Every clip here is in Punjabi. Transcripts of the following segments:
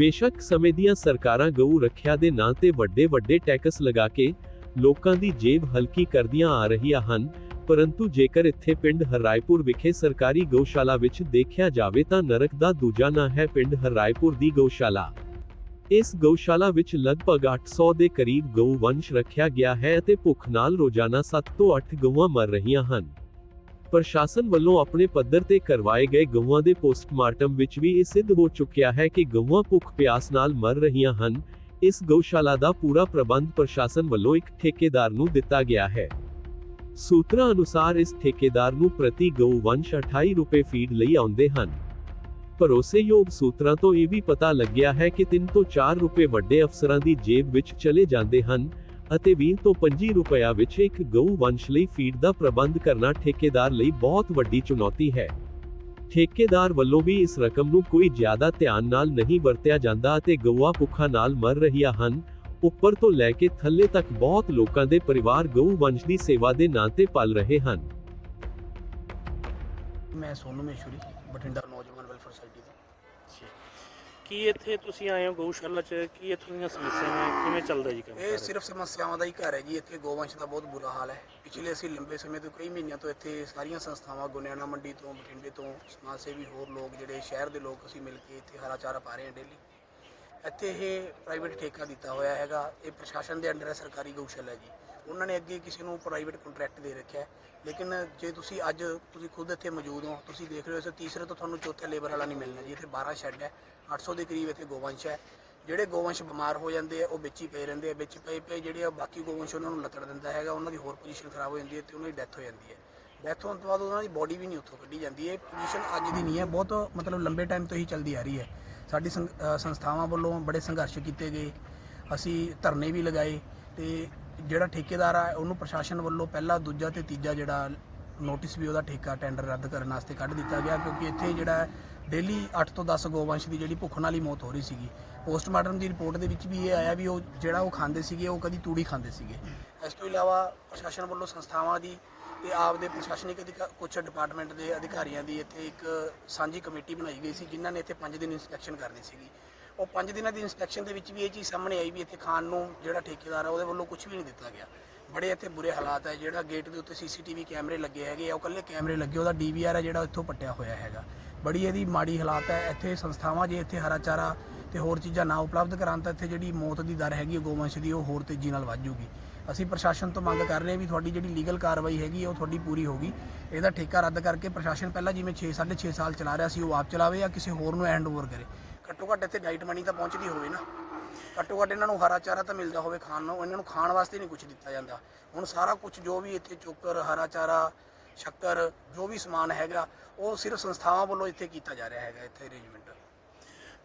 ਬੇਸ਼ੱਕ ਸਮੇਂ ਦੀਆਂ ਸਰਕਾਰਾਂ ਗਊ ਰੱਖਿਆ ਦੇ ਨਾਂ ਤੇ ਵੱਡੇ ਵੱਡੇ ਟੈਕਸ ਲਗਾ ਕੇ ਲੋਕਾਂ ਦੀ ਜੇਬ ਹਲਕੀ ਕਰਦੀਆਂ ਆ ਰਹੀਆਂ ਹਨ, ਪਰੰਤੂ ਜੇਕਰ ਇੱਥੇ ਪਿੰਡ ਹਰਾਇਪੁਰ ਵਿਖੇ ਸਰਕਾਰੀ ਗਊਸ਼ਾਲਾ ਵਿੱਚ ਦੇਖਿਆ ਜਾਵੇ ਤਾਂ ਨਰਕ ਦਾ ਦੂਜਾ ਨਾਂ ਹੈ ਪਿੰਡ ਹਰਾਇਪੁਰ ਦੀ ਗਊਸ਼ਾਲਾ। ਇਸ ਗਊਸ਼ਾਲਾ ਵਿੱਚ ਲਗਭਗ 800 ਦੇ ਕਰੀਬ ਗਊ ਵੰਸ਼ ਰੱਖਿਆ ਗਿਆ ਹੈ ਅਤੇ ਭੁੱਖ ਨਾਲ ਰੋਜ਼ਾਨਾ 7 ਤੋਂ 8 ਗਊਆਂ ਮਰ ਰਹੀਆਂ ਹਨ। ਪ੍ਰਸ਼ਾਸਨ ਵੱਲੋਂ ਆਪਣੇ ਪੱਧਰ ਤੇ ਕਰਵਾਏ ਗਏ ਗਊਆਂ ਦੇ ਪੋਸਟਮਾਰਟਮ ਵਿੱਚ ਵੀ ਇਹ ਸਿੱਧ ਹੋ ਚੁੱਕਿਆ ਹੈ ਕਿ ਗਊਆਂ ਭੁੱਖ ਪਿਆਸ ਨਾਲ ਮਰ ਰਹੀਆਂ ਹਨ। ਇਸ ਗਊਸ਼ਾਲਾ ਦਾ ਪੂਰਾ ਪ੍ਰਬੰਧ ਪ੍ਰਸ਼ਾਸਨ ਵੱਲੋਂ ਇੱਕ ਠੇਕੇਦਾਰ ਨੂੰ ਦਿੱਤਾ ਗਿਆ ਹੈ। ਸੂਤਰਾਂ ਅਨੁਸਾਰ ਇਸ ਠੇਕੇਦਾਰ ਨੂੰ ਪ੍ਰਤੀ ਗਊ ਵੰਸ਼ 28 ਰੁਪਏ ਫੀਡ ਲਈ ਆਉਂਦੇ ਹਨ। ਭਰੋਸੇਯੋਗ ਸੂਤਰਾਂ ਤੋਂ ਇਹ ਵੀ ਪਤਾ ਲੱਗਿਆ ਹੈ ਕਿ 3 ਤੋਂ 4 ਰੁਪਏ ਵੱਡੇ ਅਫਸਰਾਂ ਦੀ ਜੇਬ ਵਿੱਚ ਚਲੇ ਜਾਂਦੇ ਹਨ ਅਤੇ 20 ਤੋਂ 25 ਰੁਪਇਆ ਵਿੱਚ ਇੱਕ ਗਊ ਵੰਸ਼ ਲਈ ਫੀਡ ਦਾ ਪ੍ਰਬੰਧ ਕਰਨਾ ਠੇਕੇਦਾਰ ਲਈ ਬਹੁਤ ਵੱਡੀ ਚੁਣੌਤੀ ਹੈ। ਠੇਕੇਦਾਰ ਵੱਲੋਂ ਵੀ ਇਸ ਰਕਮ ਨੂੰ ਕੋਈ ਜ਼ਿਆਦਾ ਧਿਆਨ ਨਾਲ ਨਹੀਂ ਵਰਤਿਆ ਜਾਂਦਾ ਅਤੇ ਗਊਆਂ ਭੁੱਖਾਂ ਨਾਲ ਮਰ ਰਹੀਆਂ ਹਨ, ਉੱਪਰ ਤੋਂ ਲੈ ਕੇ ਥੱਲੇ ਤੱਕ ਬਹੁਤ ਲੋਕਾਂ ਦੇ ਪਰਿਵਾਰ ਗਊ ਵੰਸ਼ ਦੀ ਸੇਵਾ ਦੇ ਨਾਂ ਤੇ ਪਲ ਰਹੇ ਹਨ। ਮੈਂ ਸੋਨੂ ਮਹੇਸ਼ਵਰੀ ਬਠਿੰਡਾ ਨੌਜਵਾਨ ਵੈਲਫੇਅਰ ਸੁਸਾਇਟੀ ਤੋਂ। ਕੀ ਇੱਥੇ ਤੁਸੀਂ ਆਏ ਹੋ ਗਊਸ਼ਾਲਾ 'ਚ? ਕੀ ਇੱਥੋਂ ਦੀਆਂ ਸਮੱਸਿਆਵਾਂ ਕਿਵੇਂ ਚੱਲਦਾ ਜੀ ਕੰਮ ਇਹ ਸਿਰਫ ਸਮੱਸਿਆਵਾਂ ਦਾ ਹੀ ਘਰ ਹੈ ਜੀ। ਇੱਥੇ ਗੋਵੰਸ਼ ਦਾ ਬਹੁਤ ਬੁਰਾ ਹਾਲ ਹੈ। ਪਿਛਲੇ ਅਸੀਂ ਲੰਬੇ ਸਮੇਂ ਤੋਂ ਕਈ ਮਹੀਨਿਆਂ ਤੋਂ ਇੱਥੇ ਸਾਰੀਆਂ ਸੰਸਥਾਵਾਂ ਗੁਨਿਆਣਾ ਮੰਡੀ ਤੋਂ ਬਠਿੰਡੇ ਤੋਂ ਸਮਾਜ ਸੇਵੀ ਹੋਰ ਲੋਕ ਜਿਹੜੇ ਸ਼ਹਿਰ ਦੇ ਲੋਕ ਅਸੀਂ ਮਿਲ ਕੇ ਇੱਥੇ ਹਰਾ ਚਾਰਾ ਪਾ ਰਹੇ ਹਾਂ ਡੇਲੀ ਇੱਥੇ ਇਹ ਪ੍ਰਾਈਵੇਟ ਠੇਕਾ ਦਿੱਤਾ ਹੋਇਆ ਹੈਗਾ। ਇਹ ਪ੍ਰਸ਼ਾਸਨ ਦੇ ਅੰਡਰ ਹੈ ਸਰਕਾਰੀ ਗਊਸ਼ਾਲਾ ਜੀ। ਉਹਨਾਂ ਨੇ ਅੱਗੇ ਕਿਸੇ ਨੂੰ ਪ੍ਰਾਈਵੇਟ ਕੰਟਰੈਕਟ ਦੇ ਰੱਖਿਆ ਹੈ। ਲੇਕਿਨ ਜੇ ਤੁਸੀਂ ਅੱਜ ਤੁਸੀਂ ਖੁਦ ਇੱਥੇ ਮੌਜੂਦ ਹੋ ਤੁਸੀਂ ਦੇਖ ਰਹੇ ਹੋ ਇਸ ਤੀਸਰੇ ਤੋਂ ਤੁਹਾਨੂੰ ਚੌਥੇ ਲੇਬਰ ਵਾਲਾ ਨਹੀਂ ਮਿਲਣਾ ਜੀ। ਇੱਥੇ 12 ਸ਼ੈੱਡ ਹੈ 800 ਦੇ ਕਰੀਬ ਇੱਥੇ ਗੋਵੰਸ਼ ਹੈ। ਜਿਹੜੇ ਗੋਵੰਸ਼ ਬਿਮਾਰ ਹੋ ਜਾਂਦੇ ਆ ਉਹ ਵਿੱਚ ਹੀ ਪਏ ਰਹਿੰਦੇ ਆ। ਵਿੱਚ ਪਏ ਪਏ ਜਿਹੜੇ ਆ ਬਾਕੀ ਗੋਵੰਸ਼ ਉਹਨਾਂ ਨੂੰ ਲੱਤੜ ਦਿੰਦਾ ਹੈਗਾ ਉਹਨਾਂ ਦੀ ਹੋਰ ਪੋਜੀਸ਼ਨ ਖਰਾਬ ਹੋ ਜਾਂਦੀ ਹੈ ਤੇ ਉਹਨਾਂ ਦੀ ਡੈਥ ਹੋ ਜਾਂਦੀ ਹੈ। ਡੈਥ ਹੋਣ ਤੋਂ ਬਾਅਦ ਉਹਨਾਂ ਦੀ ਬੋਡੀ ਵੀ ਨਹੀਂ ਉੱਥੋਂ ਕੱਢੀ ਜਾਂਦੀ ਹੈ। ਪੋਜੀਸ਼ਨ ਅੱਜ ਦੀ ਨਹੀਂ ਹੈ। ਬਹੁਤ ਮਤਲਬ ਲੰਬੇ ਟਾਈਮ ਤੋਂ ਹੀ ਚੱਲਦੀ ਆ ਰਹੀ ਹੈ। ਸਾਡੀ ਸੰਗ- ਅ, ਸੰਸਥਾਵਾਂ ਵੱਲੋਂ ਬੜੇ ਸੰਘਰਸ਼ ਕੀਤੇ ਗਏ। ਅਸੀਂ ਧਰਨੇ ਵੀ ਲਗਾਏ ਤੇ ਜਿਹੜਾ ਠੇਕੇਦਾਰ ਆ, ਉਹਨੂੰ ਪ੍ਰਸ਼ਾਸਨ ਵੱਲੋਂ ਪਹਿਲਾ, ਦੂਜਾ ਤੇ ਤੀਜਾ ਜਿਹੜਾ ਨੋਟਿਸ ਵੀ ਉਹਦਾ ਠੇਕਾ ਟੈਂਡਰ ਰੱਦ ਕਰਨ ਵਾਸਤੇ ਕੱਢ ਦਿੱਤਾ ਗਿਆ, ਕਿਉਂਕਿ ਇੱਥੇ ਜਿਹੜਾ ਡੇਲੀ 8 ਤੋਂ 10 ਗੋਵੰਸ਼ ਦੀ ਜਿਹੜੀ ਭੁੱਖ ਨਾਲ ਹੀ ਮੌਤ ਹੋ ਰਹੀ ਸੀਗੀ। ਪੋਸਟਮਾਰਟਮ ਦੀ ਰਿਪੋਰਟ ਦੇ ਵਿੱਚ ਵੀ ਇਹ ਆਇਆ ਵੀ ਉਹ ਜਿਹੜਾ ਉਹ ਖਾਂਦੇ ਸੀਗੇ, ਉਹ ਕਦੀ ਤੂੜੀ ਖਾਂਦੇ ਸੀਗੇ। ਇਸ ਤੋਂ ਇਲਾਵਾ ਪ੍ਰਸ਼ਾਸਨ ਵੱਲੋਂ ਸੰਸਥਾਵਾਂ ਦੀ ਤੇ ਆਪ ਦੇ ਪ੍ਰਸ਼ਾਸਨਿਕ ਅਧਿਕਾ ਕੁਝ ਡਿਪਾਰਟਮੈਂਟ ਦੇ ਅਧਿਕਾਰੀਆਂ ਦੀ ਇੱਥੇ ਇੱਕ ਸਾਂਝੀ ਕਮੇਟੀ ਬਣਾਈ ਗਈ ਸੀ, ਜਿਨ੍ਹਾਂ ਨੇ ਇੱਥੇ 5 ਦਿਨ ਇਨਸਪੈਕਸ਼ਨ ਕਰਨੀ ਸੀਗੀ। ਉਹ 5 ਦਿਨਾਂ ਦੀ ਇਨਸਪੈਕਸ਼ਨ ਦੇ ਵਿੱਚ ਵੀ ਇਹ ਚੀਜ਼ ਸਾਹਮਣੇ ਆਈ ਵੀ ਇੱਥੇ ਖਾਣ ਨੂੰ ਜਿਹੜਾ ਠੇਕੇਦਾਰ ਆ, ਉਹਦੇ ਵੱਲੋਂ ਕੁਝ ਵੀ ਨਹੀਂ ਦਿੱਤਾ ਗਿਆ। ਬੜੇ ਇੱਥੇ ਬੁਰੇ ਹਾਲਾਤ ਹੈ ਜਿਹੜਾ ਗੇਟ ਦੇ ਉੱਤੇ ਸੀਸੀਟੀਵੀ ਕੈਮਰੇ ਲੱਗੇ ਹੈਗੇ ਆ, ਉਹ ਕੱਲੇ ਕੈਮਰੇ ਲੱਗੇ, ਉਹਦਾ ਡੀਵੀਆਰ ਹੈ ਜਿਹੜਾ ਇੱਥੋਂ ਪੱਟਿਆ ਹੋਇਆ ਹੈਗਾ। ਬੜੀ ਇਹਦੀ ਮਾੜੀ ਹਾਲਾਤ ਹੈ ਇੱਥੇ ਸੰਸਥਾਵਾਂ ਜੇ ਇੱਥੇ ਹਰਾ ਚਾਰਾ ਤੇ ਹੋਰ ਚੀਜ਼ਾਂ ਨਾ ਉਪਲਬਧ ਕਰਾਉਣ ਤਾਂ ਇੱਥੇ ਜਿਹੜੀ ਮੌਤ ਦੀ ਦਰ ਹੈਗੀ ਹੈ ਗੋਵੰਸ਼ ਦੀ, ਉਹ ਹੋਰ ਤੇਜ਼ੀ ਨਾਲ ਵੱਧ ਜੂਗੀ। ਅਸੀਂ ਪ੍ਰਸ਼ਾਸਨ ਤੋਂ ਮੰਗ ਕਰ ਰਹੇ ਹਾਂ ਵੀ ਤੁਹਾਡੀ ਜਿਹੜੀ ਲੀਗਲ ਕਾਰਵਾਈ ਹੈਗੀ ਉਹ ਤੁਹਾਡੀ ਪੂਰੀ ਹੋਗੀ ਇਹਦਾ ਠੇਕਾ ਰੱਦ ਕਰਕੇ ਪ੍ਰਸ਼ਾਸਨ ਪਹਿਲਾਂ ਜਿਵੇਂ 6 6.5 ਸਾਲ ਚਲਾ ਰਿਹਾ ਸੀ, ਉਹ ਆਪ ਚਲਾਵੇ ਜਾਂ ਕਿਸੇ ਹੋਰ ਨੂੰ ਹੈਂਡ ਓਵਰ ਕਰੇ। ਘੱਟੋ ਘੱਟ ਇੱਥੇ ਡਾਈਟ ਮਨੀ ਤਾਂ ਪਹੁੰਚਦੀ ਹੋਵੇ ਨਾ। ਘੱਟੋ ਘੱਟ ਇਹਨਾਂ ਨੂੰ ਹਰਾ ਚਾਰਾ ਤਾਂ ਮਿਲਦਾ ਹੋਵੇ ਖਾਣ ਨੂੰ। ਇਹਨਾਂ ਨੂੰ ਖਾਣ ਵਾਸਤੇ ਨਹੀਂ ਕੁਝ ਦਿੱਤਾ ਜਾਂਦਾ। ਹੁਣ ਸਾਰਾ ਕੁਝ ਜੋ ਵੀ ਇੱਥੇ ਚੋਕਰ ਹਰਾ ਚਾਰਾ ਸ਼ੱਕਰ ਜੋ ਵੀ ਸਮਾਨ ਹੈਗਾ ਉਹ ਸਿਰਫ ਸੰਸਥਾਵਾਂ ਵੱਲੋਂ ਇੱਥੇ ਕੀਤਾ ਜਾ ਰਿਹਾ ਹੈਗਾ ਇੱਥੇ ਅਰੇਂਜਮੈਂਟ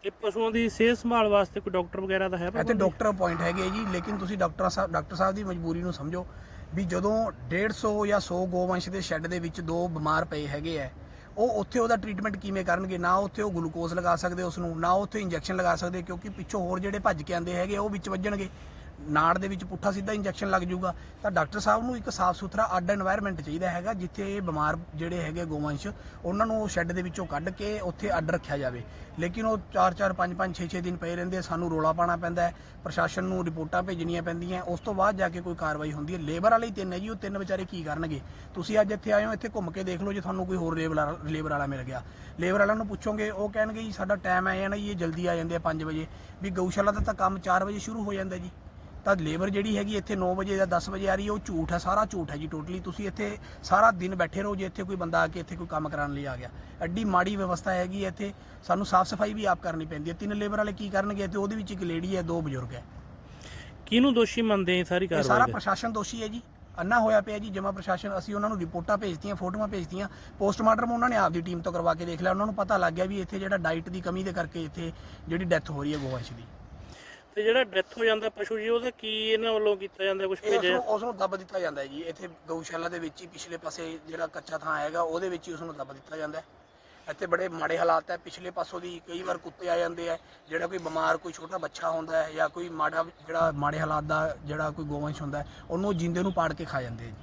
ਇਹ ਪਸ਼ੂਆਂ ਦੀ ਸਿਹਤ ਸੰਭਾਲ ਵਾਸਤੇ ਕੋਈ ਡਾਕਟਰ ਵਗੈਰਾ ਤਾਂ ਹੈ ਇੱਥੇ? ਡਾਕਟਰ ਅਪਾਇੰਟ ਹੈਗੇ ਜੀ ਲੇਕਿਨ ਤੁਸੀਂ ਡਾਕਟਰ ਸਾਹਿਬ ਡਾਕਟਰ ਸਾਹਿਬ ਦੀ ਮਜਬੂਰੀ ਨੂੰ ਸਮਝੋ ਵੀ ਜਦੋਂ 150 ਜਾਂ 100 ਗੋਵੰਸ਼ ਦੇ ਸ਼ੈੱਡ ਦੇ ਵਿੱਚ ਦੋ ਬਿਮਾਰ ਪਏ ਹੈਗੇ ਆ ਉਹ ਉੱਥੇ ਉਹਦਾ ਟ੍ਰੀਟਮੈਂਟ ਕਿਵੇਂ ਕਰਨਗੇ? ਨਾ ਉੱਥੇ ਉਹ ਗਲੂਕੋਜ਼ ਲਗਾ ਸਕਦੇ ਉਸ ਨੂੰ ਨਾ ਉੱਥੇ ਇੰਜੈਕਸ਼ਨ ਲਗਾ ਸਕਦੇ, ਕਿਉਂਕਿ ਪਿੱਛੋਂ ਹੋਰ ਜਿਹੜੇ ਭੱਜ ਕੇ ਆਂਦੇ ਹੈਗੇ, ਉਹ ਵਿੱਚ ਵੱਜਣਗੇ। ਨਾੜ ਦੇ ਵਿੱਚ ਪੁੱਠਾ ਸਿੱਧਾ ਇੰਜੈਕਸ਼ਨ ਲੱਗ ਜਾਊਗਾ, ਤਾਂ ਡਾਕਟਰ ਸਾਹਿਬ ਨੂੰ ਇੱਕ ਸਾਫ਼ ਸੁਥਰਾ ਅੱਡ এনवायरमेंट ਚਾਹੀਦਾ ਹੈਗਾ, ਜਿੱਥੇ ਇਹ ਬਿਮਾਰ ਜਿਹੜੇ ਹੈਗੇ ਗੋਵੰਸ਼, ਉਹਨਾਂ ਨੂੰ ਸ਼ੈੱਡ ਦੇ ਵਿੱਚੋਂ ਕੱਢ ਕੇ ਉੱਥੇ ਅੱਡ ਰੱਖਿਆ ਜਾਵੇ। ਲੇਕਿਨ ਉਹ 4-4 5-5 6-6 ਦਿਨ ਪਏ ਰਹਿੰਦੇ ਸਾਨੂੰ ਰੋਲਾ ਪਾਣਾ ਪੈਂਦਾ ਪ੍ਰਸ਼ਾਸਨ ਨੂੰ ਰਿਪੋਰਟਾਂ ਭੇਜਣੀਆਂ ਪੈਂਦੀਆਂ ਉਸ ਤੋਂ ਬਾਅਦ ਜਾ ਕੇ ਕੋਈ ਕਾਰਵਾਈ ਹੁੰਦੀ ਹੈ। ਲੇਬਰ ਵਾਲੇ ਹੀ ਤਿੰਨ ਹੈ ਜੀ, ਉਹ ਤਿੰਨ ਵਿਚਾਰੇ ਕੀ ਕਰਨਗੇ? ਤੁਸੀਂ ਅੱਜ ਇੱਥੇ ਆਏ ਹੋ, ਇੱਥੇ ਘੁੰਮ ਕੇ ਦੇਖ ਲਓ ਜੇ ਤੁਹਾਨੂੰ ਕੋਈ ਹੋਰ ਲੇਬਰ ਲੇਬਰ ਵਾਲਾ ਮਿਲ ਗਿਆ। ਲੇਬਰ ਵਾਲਿਆਂ ਨੂੰ ਪੁੱਛੋਗੇ, ਉਹ ਕਹਿਣਗੇ ਜੀ, ਸਾਡਾ ਟਾਈਮ ਹੈ ਨਾ ਜੀ, ਇਹ ਜਲਦੀ ਆ ਜਾਂਦੇ ਆ 5 ਵਜੇ। ਵੀ ਗਊਸ਼ਾਲਾ ਦਾ ਤਾਂ ਕੰਮ 4 ਵਜੇ ਸ਼ੁਰੂ ਹੋ ਜਾਂਦਾ ਜੀ। ਤਾਂ ਲੇਬਰ ਜਿਹੜੀ ਹੈਗੀ ਇੱਥੇ 9 ਵਜੇ ਜਾਂ 10 ਵਜੇ ਆ ਰਹੀ ਹੈ ਉਹ ਝੂਠ ਹੈ ਸਾਰਾ ਝੂਠ ਹੈ ਜੀ ਟੋਟਲੀ। ਤੁਸੀਂ ਇੱਥੇ ਸਾਰਾ ਦਿਨ ਬੈਠੇ ਰਹੋ ਜੇ ਇੱਥੇ ਕੋਈ ਬੰਦਾ ਆ ਕੇ ਇੱਥੇ ਕੋਈ ਕੰਮ ਕਰਾਉਣ ਲਈ ਆ ਗਿਆ। ਐਡੀ ਮਾੜੀ ਵਿਵਸਥਾ ਹੈਗੀ ਹੈ ਇੱਥੇ ਸਾਨੂੰ ਸਾਫ਼ ਸਫ਼ਾਈ ਵੀ ਆਪ ਕਰਨੀ ਪੈਂਦੀ ਹੈ। ਤਿੰਨ ਲੇਬਰ ਵਾਲੇ ਕੀ ਕਰਨਗੇ ਤੇ ਉਹਦੇ ਵਿੱਚ ਇੱਕ ਲੇਡੀ ਹੈ ਦੋ ਬਜ਼ੁਰਗ ਹੈ। ਕਿਹਨੂੰ ਦੋਸ਼ੀ ਮੰਨਦੇ ਆ ਸਾਰੀ ਇਹ ਸਾਰਾ ਕਾਰਵਾਈ ਦਾ? ਪ੍ਰਸ਼ਾਸਨ ਦੋਸ਼ੀ ਹੈ ਜੀ। ਅੰਨਾ ਹੋਇਆ ਪਿਆ ਜੀ ਜਮਾ ਪ੍ਰਸ਼ਾਸਨ ਅਸੀਂ ਉਹਨਾਂ ਨੂੰ ਰਿਪੋਰਟਾਂ ਭੇਜਤੀਆਂ ਫੋਟੋਆਂ ਭੇਜਤੀਆਂ। ਪੋਸਟਮਾਰਟਮ ਉਹਨਾਂ ਨੇ ਆਪਦੀ ਟੀਮ ਤੋਂ ਕਰਵਾ ਕੇ ਦੇਖ ਲਿਆ। ਉਹਨਾਂ ਨੂੰ ਪਤਾ ਲੱਗ ਗਿਆ ਵੀ ਇੱਥੇ ਜਿਹੜਾ ਡਾਈਟ ਦੀ ਕਮੀ ਦੇ ਕਰਕੇ ਇੱਥੇ ਜਿਹੜੀ ਡੈਥ ਹੋ ਰਹੀ ਹੈ ਗੋਵੰਸ਼ ਦੀ। ਤੇ ਜਿਹੜਾ ਡੈਥ ਹੋ ਜਾਂਦਾ ਪਸ਼ੂ ਜੀ ਉਹਦਾ ਕੀ ਇਹਨਾਂ ਵੱਲੋਂ ਕੀਤਾ ਜਾਂਦਾ ਕੁਝ ਉਸ ਭੇਜਿਆ? ਨੂੰ ਉਸ ਨੂੰ ਦੱਬ ਦਿੱਤਾ ਜਾਂਦਾ ਹੈ ਜੀ। ਇੱਥੇ ਗਊਸ਼ਾਲਾ ਦੇ ਵਿੱਚ ਹੀ ਪਿਛਲੇ ਪਾਸੇ ਜਿਹੜਾ ਕੱਚਾ ਥਾਂ ਹੈਗਾ ਉਹਦੇ ਵਿੱਚ ਹੀ ਉਸ ਨੂੰ ਦੱਬ ਦਿੱਤਾ ਜਾਂਦਾ ਹੈ। ਇੱਥੇ ਬੜੇ ਮਾੜੇ ਹਾਲਾਤ ਹੈ। ਪਿਛਲੇ ਪਾਸੋਂ ਦੀ ਕਈ ਵਾਰ ਕੁੱਤੇ ਆ ਜਾਂਦੇ ਆ ਜਿਹੜਾ ਕੋਈ ਬਿਮਾਰ ਕੋਈ ਛੋਟਾ ਬੱਚਾ ਹੁੰਦਾ ਹੈ ਜਾਂ ਕੋਈ ਮਾੜਾ ਜਿਹੜਾ ਮਾੜੇ ਹਾਲਾਤ ਦਾ ਜਿਹੜਾ ਕੋਈ ਗੋਵੰਸ਼ ਹੁੰਦਾ ਹੈ ਉਹਨੂੰ ਜਿੰਦੇ ਨੂੰ ਪਾੜ ਕੇ ਖਾ ਜਾਂਦੇ ਆ ਜੀ।